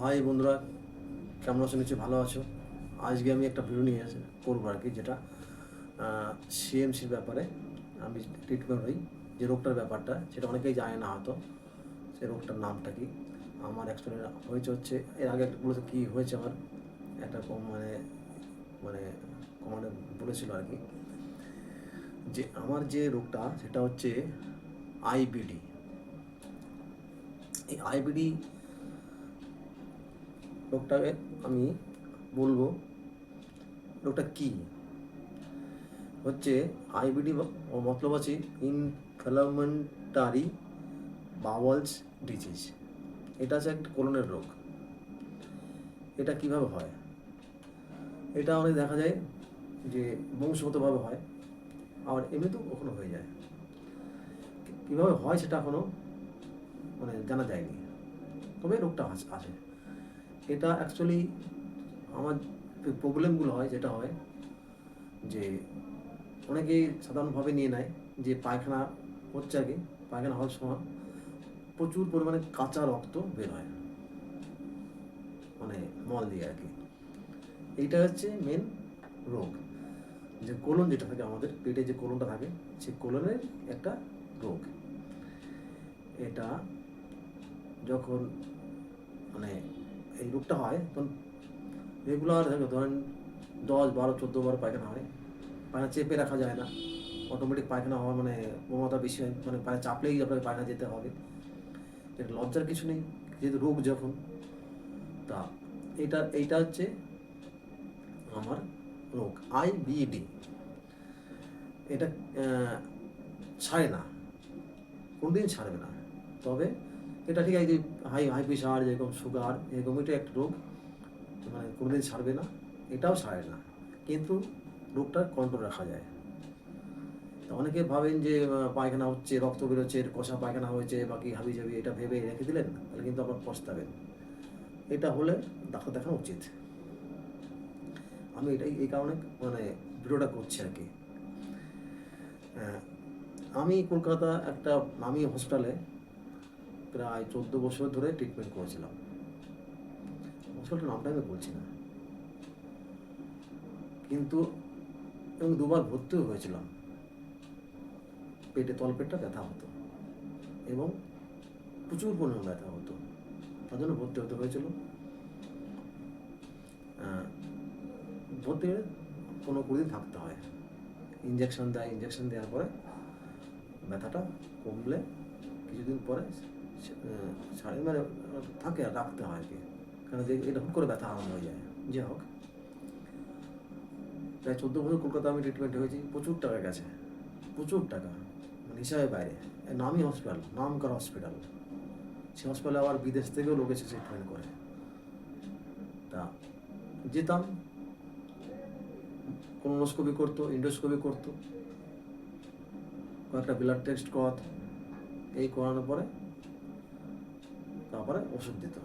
High বন্ধুরা, কেমন আছো নিশ্চয়ই ভালো আছো? আজকে আমি একটা ভিডিও নিয়ে করব আর কি, যেটা সিএমসির ব্যাপারে আমি ট্রিটমেন্ট হই। যে রোগটার ব্যাপারটা, সেটা অনেকেই জানে না হয়তো। সে রোগটার নামটা কি? আমার অ্যাকচুয়ালি হয়েছে হচ্ছে, এর আগে একটা বলেছে কী হয়েছে আমার। একটা কম মানে মানে কমান্ডে বলেছিল আর কি। যে আমার যে রোগটা, সেটা হচ্ছে আইবিডি এই আইবিডি রোগটাকে আমি বলব রোগটা কি? হচ্ছে আইবিডি মতলব আছে ইনফ্লামেন্টারি বাওয়ালস ডিজিজ এটা হচ্ছে একটা কোলনের রোগ। এটা কীভাবে হয়? এটা অনেক দেখা যায় যে বংশগতভাবে হয়, আবার এমনিতেও কখনো হয়ে যায়। কীভাবে হয় সেটা এখনও মানে জানা যায়নি। তবে রোগটা আছে এটা অ্যাকচুয়ালি আমার প্রবলেমগুলো হয়, যেটা হয় যে অনেকেই সাধারণভাবে নিয়ে নেয় যে পায়খানা হচ্ছে আগে, পায়খানা হওয়ার সময় প্রচুর পরিমাণে কাঁচা রক্ত বের হয় মানে মল দিয়ে আর কি। এইটা হচ্ছে মেন রোগ। যে কোলন যেটা থাকে আমাদের, পেটে যে কোলনটা থাকে সেই কোলনের একটা রোগ। এটা যখন মানে এই রোগটা হয়, তখন রেগুলার ধরেন দশ, বারো, চোদ্দ বার পায়খানা হয়। পায়খানা চেপে রাখা যায় না। অটোমেটিক পায়খানা হওয়ার মানে প্রবণতা বেশি হয় মানে পায়ে চাপলেই আপনাকে পায়খানা যেতে হবে। এটা লজ্জার কিছু নেই, যেহেতু রোগ যখন, তা এটা এইটা হচ্ছে আমার রোগ আইবিডি এটা ছাড়ে না, কোনদিন ছাড়বে না। তবে এটা ঠিক আছে হাই হাই প্রেশার যেরকম সুগার এরকম এটা একটা রোগ মানে কোনোদিন ছাড়বে না, এটাও ছাড়ে না। কিন্তু রোগটা কন্ট্রোল রাখা যায়। তো অনেকে ভাবেন যে পায়খানা হচ্ছে, রক্ত বেরোচ্ছে, কষা পায়খানা হয়েছে বাকি হাবি জাবি, এটা ভেবে রেখে দিলেন, তাহলে কিন্তু আবার পস্তাবেন। এটা হলে ডাক্তার দেখানো উচিত। আমি এটাই, এই কারণে মানে ভিডিওটা করছি আর কি। আমি কলকাতা একটা নামি হসপিটালে প্রায় চোদ্দ বছর ধরে ট্রিটমেন্ট করেছিলাম। হসপিটালটার নামটা আমি বলছি না। কিন্তু এবং দুবার ভর্তিও হয়েছিলাম। পেটে তলপেটটা ব্যথা হতো এবং প্রচুর পরিমাণ ব্যথা হতো। তার জন্য ভর্তি হতে হয়েছিল। ভর্তি কোনো কুড়ি দিন থাকতে হয়। ইঞ্জেকশন দেয় ইঞ্জেকশন দেওয়ার পরে ব্যথাটা কমলে কিছুদিন পরে ছাড়ে মানে থাকে আর রাখতে হয় আর কি কারণ যে এটা হুট করে ব্যথা আরম্ভ হয়ে যায়। যে হোক। প্রায় চোদ্দ বছর কলকাতা আমি ট্রিটমেন্ট হয়েছি প্রচুর টাকা গেছে। প্রচুর টাকা। মানে হিসাবে বাইরে। নামই হসপিটাল নাম করা হসপিটাল সেই হসপিটালে আবার বিদেশ থেকেও লোক এসে ট্রিটমেন্ট করে। তা যেতাম। কোলোনোস্কোপি করতো ইন্ডোস্কোপি করতো। কয়েকটা ব্লাড টেস্ট করাতো। এই করানোর পরে তারপরে ওষুধ দিত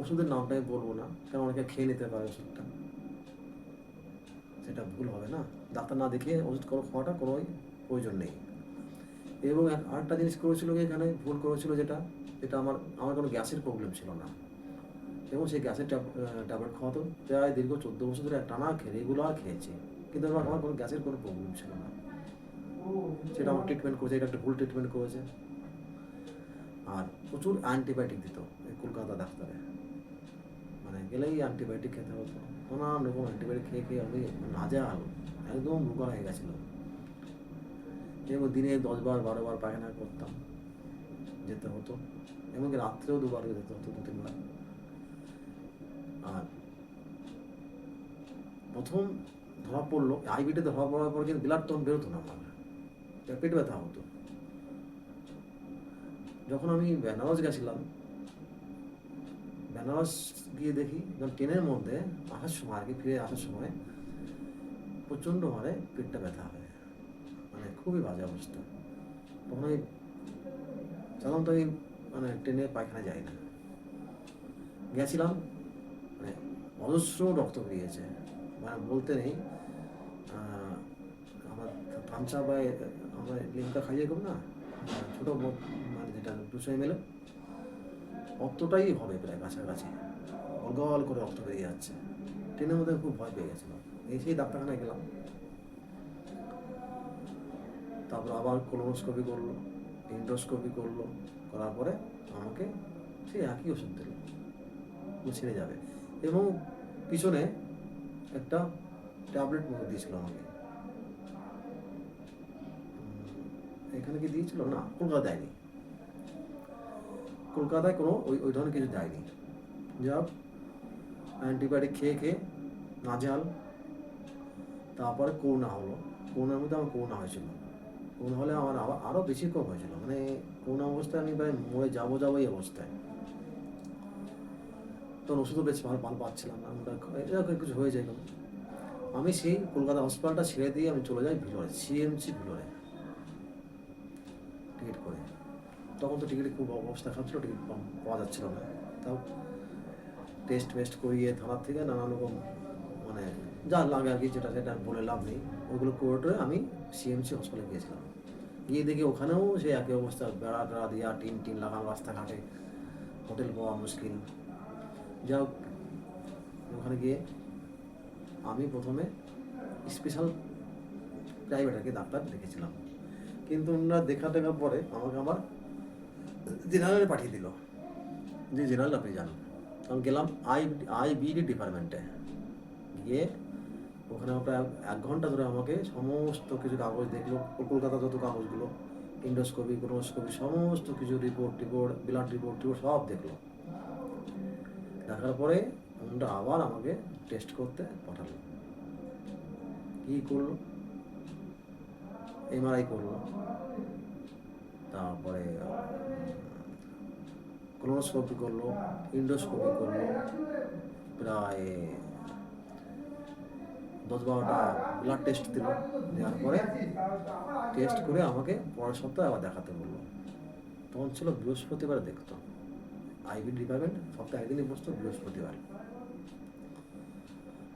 ওষুধের নামটা আমি বলব না, কারণ অনেকে খেয়ে নিতে পারে ওষুধটা। সেটা ভুল হবে না। ডাক্তার না দেখিয়ে ওষুধ করো খাওয়াটা কোনো প্রয়োজন নেই। এবং আরেকটা জিনিস করেছিল এখানে, ভুল করেছিল যেটা যেটা আমার আমার কোনো গ্যাসের প্রবলেম ছিল না। এবং সেই গ্যাসের ট্যাবলেট খাওয়াতো প্রায় দীর্ঘ চোদ্দ বছর ধরে টানা খেয়ে রেগুলার খেয়েছি। কিন্তু আমার আমার কোনো গ্যাসের কোনো প্রবলেম ছিল না। সেটা আমার ট্রিটমেন্ট করেছে, এটা একটা ভুল ট্রিটমেন্ট করেছে। আর প্রচুর অ্যান্টিবায়োটিক দিত কলকাতা ডাক্তারে মানে গেলেই অ্যান্টিবায়োটিক খেতে হতো। নানান রকম অ্যান্টিবায়োটিক খেয়ে খেয়ে আমি নাজাল, একদম রোগা হয়ে গেছিল এবং দিনে দশ বার বারো বার পায়খানা করতাম, যেতে হতো। এমনকি রাত্রেও দুবার যেতে হতো, দু, তিনবার। আর প্রথম ধরা পড়ল আইবিতে ধরা পড়ার পর কিন্তু ব্লাড তখন বেরোতো না আমার। পেট ব্যথা হতো। যখন আমি বেনারস গেছিলাম, বেনারস গিয়ে দেখি যখন ট্রেনের মধ্যে আসার সময়, আর কি ফিরে আসার সময় প্রচণ্ড হারে পেটটা ব্যথা হয়। মানে খুবই বাজে অবস্থা। তখন আমি সাধারণত আমি মানে ট্রেনে পায়খানা যাই না। গেছিলাম মানে অজস্র রক্ত বেরিয়েছে। মানে বলতে নেই আমার থামচা বা আমরা লিমকা খাইয়ে কম না ছোটো মানে যেটা দুশো এম অতটাই হবে প্রায় কাছাকাছি। গল করে রক্ত বেরিয়ে যাচ্ছে। ট্রেনের মধ্যে খুব ভয় পেয়ে গেছিলাম। এসেই ডাক্তারখানায় গেলাম। তারপর আবার কোলোনোস্কোপি করল ইন্ডোস্কোপি করল, করার পরে আমাকে সেই একই ওষুধ দিল। ছেড়ে যাবে। এবং পিছনে একটা ট্যাবলেট মতো দিয়েছিল আমাকে। এখানে কি দিয়েছিল? না, কলকাতা দেয়নি। কলকাতায় কোনো ওই ওই ধরনের কিছু দেয়নি। যা অ্যান্টিবায়োটিক খেয়ে খেয়ে, নাজাল, তারপরে করোনা হলো। করোনার মধ্যে আমার করোনা হয়েছিল। করোনা হলে আমার আবার আরও বেশি কম হয়েছিল। মানে করোনা অবস্থায় আমি প্রায় মরে যাব যাব এই অবস্থায়। তখন ওষুধও বেশ ভালো ভালো পাচ্ছিলাম না। এরকম কিছু হয়ে যায় আমি সেই কলকাতা হসপিটালটা ছেড়ে দিয়ে আমি চলে যাই ভিলোরে সিএমসি ভিলোরে। টিকিট করে। তখন তো টিকিটের খুব অবস্থা খারাপ ছিল, টিকিট পাওয়া যাচ্ছিল না। তাও টেস্ট ফেস্ট করিয়ে থানার থেকে নানান রকম মানে যা লাগে আর কি যেটা সেটা বলে লাভ নেই। ওইগুলো করে আমি সিএমসি হসপিটালে গিয়েছিলাম। গিয়ে দেখি ওখানেও সে একই অবস্থা, বেড়া টেড়া দিয়া, টিন টিন লাগানো, রাস্তাঘাটে হোটেল পাওয়া মুশকিল। যা ওখানে গিয়ে আমি প্রথমে স্পেশাল প্রাইভেট আর কি ডাক্তার দেখেছিলাম কিন্তু ওনারা দেখা দেখার পরে আমাকে আবার জেনারেলে পাঠিয়ে দিল। যে জেনারেল আপনি জানেন তখন গেলাম আই, আইবিডি ডিপার্টমেন্টে। গিয়ে ওখানে প্রায় এক ঘণ্টা ধরে আমাকে সমস্ত কিছু কাগজ দেখল, কলকাতা যত কাগজগুলো, ইন্ডোস্কোপি কোনোস্কোপি সমস্ত কিছু রিপোর্ট টিপোর্ট ব্লাড রিপোর্ট টিপোর্ট সব দেখল। দেখার পরে ওনারা আবার আমাকে টেস্ট করতে পাঠালো। কী করল? এমআরআই করল। তারপরে কোলোনোস্কোপি করল ইন্ডোস্কোপি করল, প্রায় দশ বারোটা ব্লাড টেস্ট দিল। দেওয়ার পরে টেস্ট করে আমাকে পরের সপ্তাহে আবার দেখাতে বলল। তখন ছিল বৃহস্পতিবার দেখতো। আইবি ডিপার্টমেন্ট সপ্তাহে একদিনই বসতো, বৃহস্পতিবার।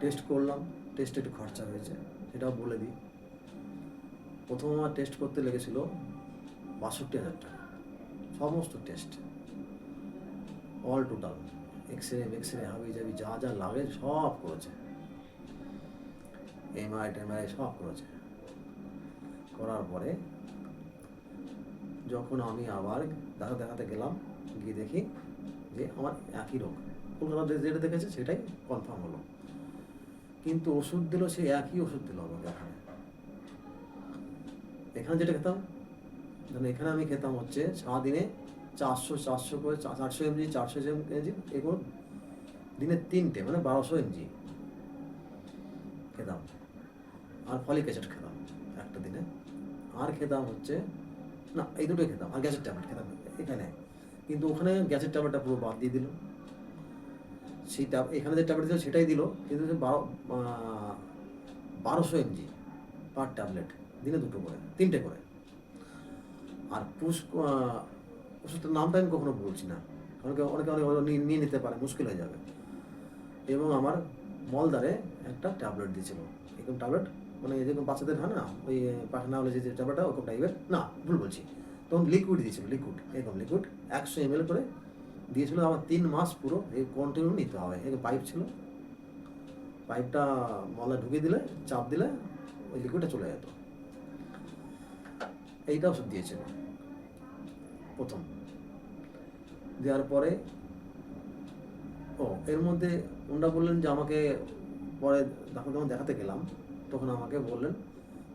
টেস্ট করলাম টেস্ট একটু খরচা হয়েছে, সেটাও বলে দিই। প্রথম আমার টেস্ট করতে লেগেছিল বাষট্টি হাজার টাকা। সমস্ত test all total X ray X ray হাবি জাবি, যা যা লাগে সব করেছে। এমআই টেমআই সব করেছে। করার পরে যখন আমি আবার দেখা, দেখাতে গেলাম, গিয়ে দেখি যে আমার একই রোগ। কলকাতাতে যেটা দেখেছে সেটাই কনফার্ম হলো। কিন্তু ওষুধ দিল সে একই ওষুধ দিল আমাকে এখানে যেটা খেতাম ধরুন এখানে আমি খেতাম হচ্ছে সারাদিনে চারশো চারশো করে চারশো এমজি চারশো এমজি, এগুলো দিনে তিনটে মানে বারোশো এমজি খেতাম। আর ফলিক অ্যাসিড খেতাম একটা দিনে। আর খেতাম হচ্ছে, না, এই দুটোই খেতাম, আর গ্যাসের ট্যাবলেট খেতাম এখানে। কিন্তু ওখানে গ্যাসের ট্যাবলেটটা পুরো বাদ দিয়ে দিল। সেই ট্যাব, এখানে যে ট্যাবলেট দিল সেটাই দিল, কিন্তু বারো বারোশো এমজি পার ট্যাবলেট। দিনে দুটো করে তিনটে করে। আর পুষ আহ, ওষুধটার নামটা আমি কখনো বলছি না। অনেকে অনেকে অনেক নিয়ে- নিয়ে নিতে পারে মুশকিল হয়ে যাবে। এবং আমার মলদারে একটা ট্যাবলেট দিয়েছিল। এরকম ট্যাবলেট মানে যেরকম বাচ্চাদের হয় না ওই পাখনা হলে যে ট্যাবলেটটা ওরকম টাইপের না ভুল বলছি। তখন লিকুইড দিয়েছিল লিকুইড এরকম লিকুইড একশো এম এল করে দিয়েছিল। আমার তিন মাস পুরো এই কন্টিনিউ নিতে হবে। এরকম পাইপ ছিল। পাইপটা মলা ঢুকিয়ে দিলে চাপ দিলে ওই লিকুইডটা চলে যেত। এইটা ওষুধ দিয়েছিল প্রথম। দেওয়ার পরে, ও, এর মধ্যে ওনারা বললেন যে, আমাকে পরে ডাক্তার যখন দেখাতে গেলাম। তখন আমাকে বললেন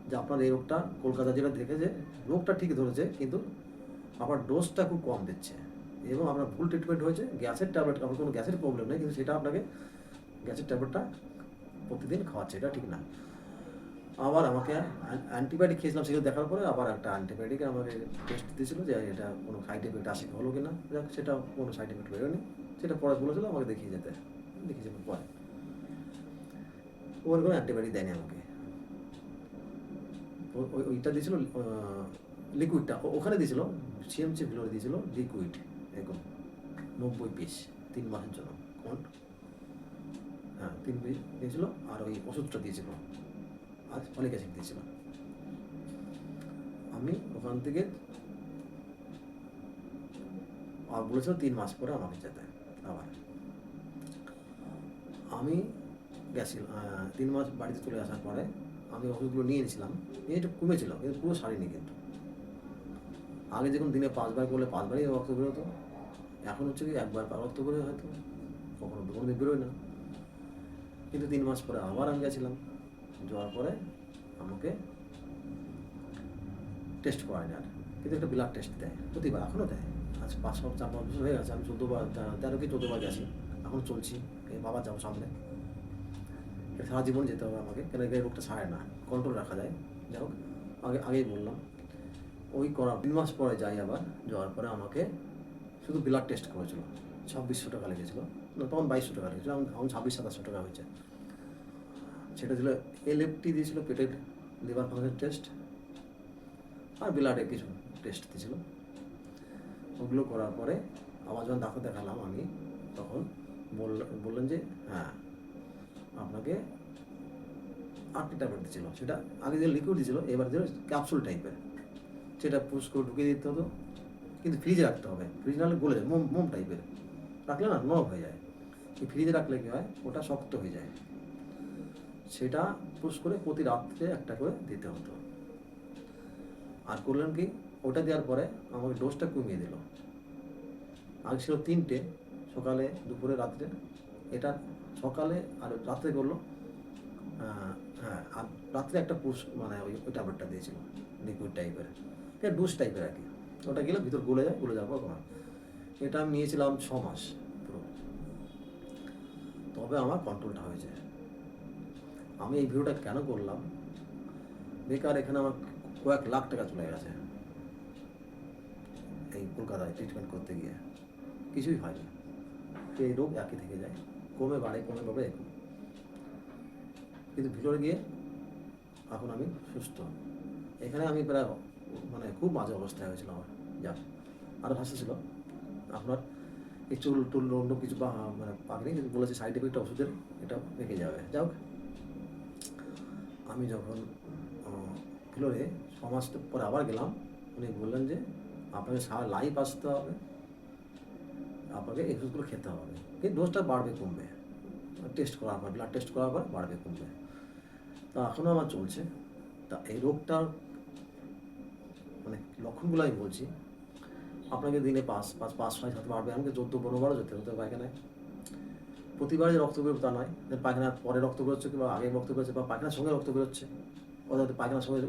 যে, আপনার এই রোগটা কলকাতা যেটা দেখেছে, রোগটা ঠিক ধরেছে, কিন্তু আপনার ডোজটা খুব কম দিচ্ছে এবং আপনার ভুল ট্রিটমেন্ট হয়েছে। গ্যাসের ট্যাবলেট আপনার কোনো গ্যাসের প্রবলেম নেই, কিন্তু সেটা আপনাকে গ্যাসের ট্যাবলেটটা প্রতিদিন খাওয়াচ্ছে। এটা ঠিক না। আবার আমাকে অ্যান্টিবায়োটিক খেয়েছিলাম সেগুলো দেখার পরে আবার একটা অ্যান্টিবায়োটিক আমাকে টেস্ট দিয়েছিল যে এটা কোনো সাইড এফেক্ট আসে হলো কি না যাক, সেটা কোনো সাইড এফেক্ট বেরোয়নি। সেটা পরে বলেছিল, আমাকে দেখিয়ে যেতে। দেখিয়ে যাবে পরে। ওর কোনো অ্যান্টিবায়োটিক দেয়নি আমাকে। ওইটা দিয়েছিল লিকুইডটা ওখানে দিয়েছিল সিএমসি ভিলোরে দিয়েছিল লিকুইড এরকম। নব্বই পিস তিন মাসের জন্য। কোন হ্যাঁ তিন পিস দিয়েছিল, আর ওই ওষুধটা দিয়েছিল। আর ফলিক অ্যাসিড দিয়েছিল। আমি ওখান থেকে আর বলেছিল তিন মাস পরে আমাকে যেতে, আবার। আমি গেছিলাম তিন মাস বাড়িতে চলে আসার পরে আমি ওষুধগুলো নিয়ে নিয়েছিলাম নিয়ে একটু কমেছিল, কিন্তু পুরো সারিনি কিন্তু। আগে যখন দিনে পাঁচবার করলে পাঁচবারই রক্ত বেরোতো এখন হচ্ছে কি একবার রক্ত বেরোয় হয়তো কখনো কোনো দিন বেরোয় না। কিন্তু তিন মাস পরে আবার আমি গেছিলাম। যাওয়ার পরে আমাকে টেস্ট করায় না কিন্তু একটা ব্লাড টেস্ট দেয়, প্রতিবার এখনও দেয়। আজ পাঁচ ছ চার পাঁচ বছর হয়ে গেছে, আমি চোদ্দোবার, তেরো কি চোদ্দোবার গেছি। এখন চলছি, এই বাবা যাব সামনে। সারা জীবন যেতে হবে আমাকে, কেন এই রোগটা সারে না কন্ট্রোল রাখা যায়। যাই হোক, আগে, আগেই বললাম। ওই করা, তিন মাস পরে যাই আবার, যাওয়ার পরে আমাকে শুধু ব্লাড টেস্ট করেছিল। ছাব্বিশশো টাকা লেগেছিলো তখন বাইশশো টাকা লেগেছিলো এখন ছাব্বিশ, সাতাশশো টাকা হয়েছে। সেটা ছিল এলএফটি দিয়েছিল, পেটের লিভার ফাংশন টেস্ট আর ব্লাডে কিছু টেস্ট দিয়েছিল। ওগুলো করার পরে আবার যখন ডাক্তার দেখালাম আমি, তখন বলল- বললেন যে হ্যাঁ আপনাকে আটটি ট্যাবলেট দিয়েছিল। সেটা আগে যে লিকুইড দিয়েছিল, এবার দিল ক্যাপসুল টাইপের সেটা পুষ করে ঢুকিয়ে দিতে হতো। কিন্তু ফ্রিজে রাখতে হবে। ফ্রিজ নাহলে গলে যায়, মোম মোম টাইপের রাখলে না, নরম হয়ে যায়। এই ফ্রিজে রাখলে কী হয়? ওটা শক্ত হয়ে যায়। সেটা পুষ করে প্রতি রাত্রে একটা করে দিতে হতো। আর করলেন কি, ওটা দেওয়ার পরে আমাকে ডোজটা কমিয়ে দিল। আগে ছিল তিনটে, সকালে, দুপুরে, রাত্রে। এটা সকালে আর রাত্রে করল হ্যাঁ আর রাত্রে একটা পুষ মানে ওই ওই ট্যাবলেটটা দিয়েছিল লিকুইড টাইপের এটা ডোজ টাইপের আর কি। ওটা গেলে ভিতর গলে যায়, গলে যাওয়ার পর এটা আমি নিয়েছিলাম ছ মাস পুরো। তবে আমার কন্ট্রোলটা হয়েছে। আমি এই ভিডিওটা কেন করলাম? বেকার এখানে আমার কয়েক লাখ টাকা চলে গেছে। এই কলকাতায় ট্রিটমেন্ট করতে গিয়ে। কিছুই হয়নি। এই রোগ একই থেকে যায়। কমে বাড়ে কমে বাড়ে কিন্তু ভিতরে গিয়ে এখন আমি সুস্থ। এখানে আমি প্রায় মানে খুব মাঝে অবস্থায় হয়েছিল আমার। যা আরও ছিল। আপনার এই চুল টুল অন্য কিছু মানে পাকনি বলেছে সাইড এফেক্ট ওষুধের, এটা পেকে যাবে। যাও আমি যখন ফ্লোরে ছ মাস পরে আবার গেলাম, উনি বললেন যে আপনাকে সারা লাইফ আসতে হবে, আপনাকে এই খেতে হবে। কিন্তু ডোজটা বাড়বে, কমবে। টেস্ট করার পর ব্লাড টেস্ট করার পর বাড়বে, কমবে। তা এখনও আমার চলছে। তা এই রোগটার মানে লক্ষণগুলো আমি বলছি। আপনাকে দিনে পাঁচ পাঁচ পাঁচ, ছয়, সাত বাড়বে আমাকে চোদ্দ, পনেরো বারও যেতে হতে পায়খানায় প্রতিবারই যে রক্ত বেরোবে তা নয় পায়খানার পরে রক্ত বেরোচ্ছে কিংবা আগে রক্ত বেরোচ্ছে বা পায়খানার সঙ্গে রক্ত বেরোচ্ছে, অর্থাৎ পায়খানার সঙ্গে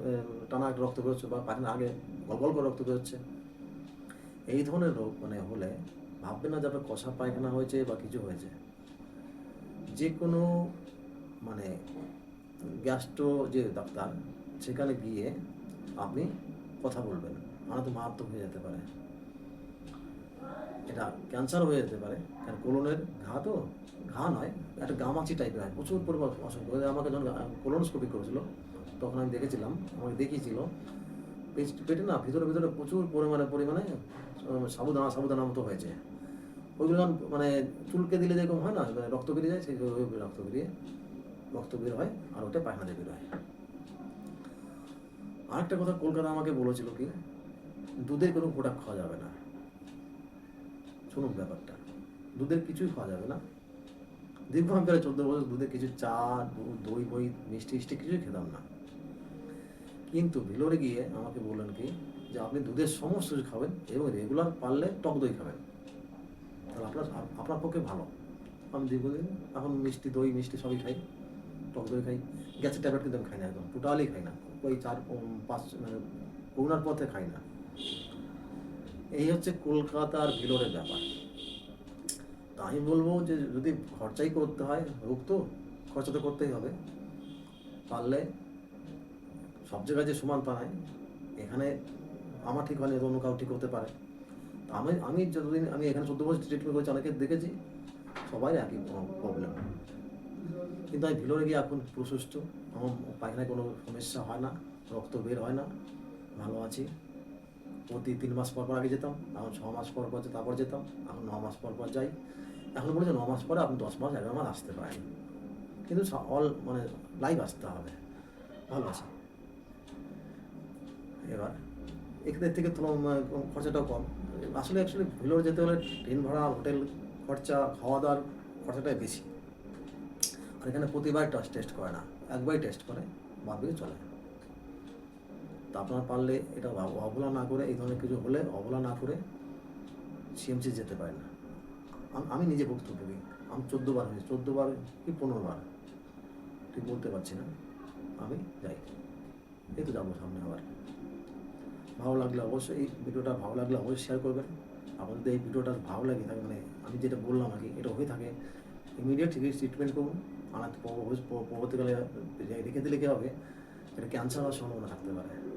টানা রক্ত বেরোচ্ছে বা পায়খানার আগে গল গল করে রক্ত বেরোচ্ছে। এই ধরনের রোগ মানে হলে ভাববেন না যে আপনার কষা পায়খানা হয়েছে বা কিছু হয়েছে। যে কোনো মানে গ্যাস্ট্রো যে ডাক্তার, সেখানে গিয়ে আপনি কথা বলবেন। আমার তো মারাত্মক হয়ে যেতে পারে। এটা ক্যান্সার হয়ে যেতে পারে। কারণ কোলনের ঘা তো, ঘা নয়, একটা গামাচি টাইপের হয়। প্রচুর পরিমাণ ওই আমাকে যখন কোলোনোস্কোপি করেছিল, তখন আমি দেখেছিলাম, আমাকে দেখিয়েছিল। পেট- পেটে না, ভিতরে ভিতরে প্রচুর পরিমাণে পরিমাণে সাবুদানা সাবুদানা মতো হয়েছে। ওইগুলো যখন মানে চুলকে দিলে যেরকম হয় না মানে রক্ত বেরিয়ে যায়, সেই রক্ত বেরিয়ে, রক্ত বের হয়, আর ওটা পায়খানা বের হয়। আরেকটা কথা কলকাতা আমাকে বলেছিল কি, দুধের কোনো প্রোডাক্ট খাওয়া যাবে না। শুনুন ব্যাপারটা। দুধের কিছুই খাওয়া যাবে না। দীর্ঘ আমি প্রায় চোদ্দ বছর দুধের কিছু চা, দুধ, দই, বই, মিষ্টি মিষ্টি কিছুই খেতাম না। কিন্তু ভিলোরে গিয়ে আমাকে বললেন কি, যে আপনি দুধের সমস্ত কিছু খাবেন এবং রেগুলার পারলে টক দই খাবেন। তাহলে আপনার আপনার পক্ষে ভালো। আমি দীর্ঘদিন এখন মিষ্টি, দই, মিষ্টি সবই খাই, টক দই খাই। গ্যাসের ট্যাবলেট কিন্তু আমি খাই না একদম, টোটালি খাই না। ওই চার, পাঁচ মানে করোনার পথে খাই না। এই হচ্ছে কলকাতার ভিলোরের ব্যাপার। তা আমি বলব যে যদি খরচাই করতে হয় রোগ তো, খরচা তো করতেই হবে। পারলে সব জায়গায় যে সমান নয় এখানে আমার ঠিক হয়নি অন্য কাউ ঠিক হতে পারে। আমি আমি যতদিন, আমি এখানে চোদ্দ বছর ট্রিটমেন্ট করেছি, অনেকে দেখেছি সবাই একই প্রবলেম কিন্তু আমি ভিলোরে গিয়ে এখন পুরো সুস্থ আমার পায়খানায় কোনো সমস্যা হয় না, রক্ত বের হয় না, ভালো আছি। প্রতি তিন মাস পর পর আগে যেতাম, এখন ছ মাস পর পর তারপর যেতাম, এখন ন মাস পর পর যাই। এখন বলেছে ন মাস পরে আপনি দশ মাস এগারো মাস আসতে পারেন। কিন্তু অল মানে লাইভ আসতে হবে। ভালো আছে। এবার এখানের থেকে তোমার খরচাটাও কম। আসলে অ্যাকচুয়ালি ভেলোর যেতে হলে ট্রেন ভাড়া হোটেল খরচা খাওয়া দাওয়ার খরচাটাই বেশি। আর এখানে প্রতিবার টেস্ট করে না। একবারই টেস্ট করে, বাদ চলে। তা আপনারা পারলে এটা অব- অবহেলা না করে, এই ধরনের কিছু হলে অবলা না করে সিএমসি যেতে পারে না। আমি নিজে ভুক্তভোগী আমি চোদ্দ বার হয়েছি, চোদ্দ বার কি পনেরো বার? ঠিক বলতে পারছি না। আমি যাই। এই তো যাব সামনে আবার। ভালো লাগলে অবশ্যই এই ভিডিওটা ভালো লাগলে অবশ্যই শেয়ার করবেন। আপনাদের এই ভিডিওটা ভালো লাগে থাকে মানে আমি যেটা বললাম আর কি, এটা হয়ে থাকে। ইমিডিয়েট ট্রিটমেন্ট করুন। আর তো পরবর্তী- পরবর্তীকালে রেখে দিলে কী হবে? এটা ক্যান্সার হওয়ার সম্ভাবনা থাকতে পারে।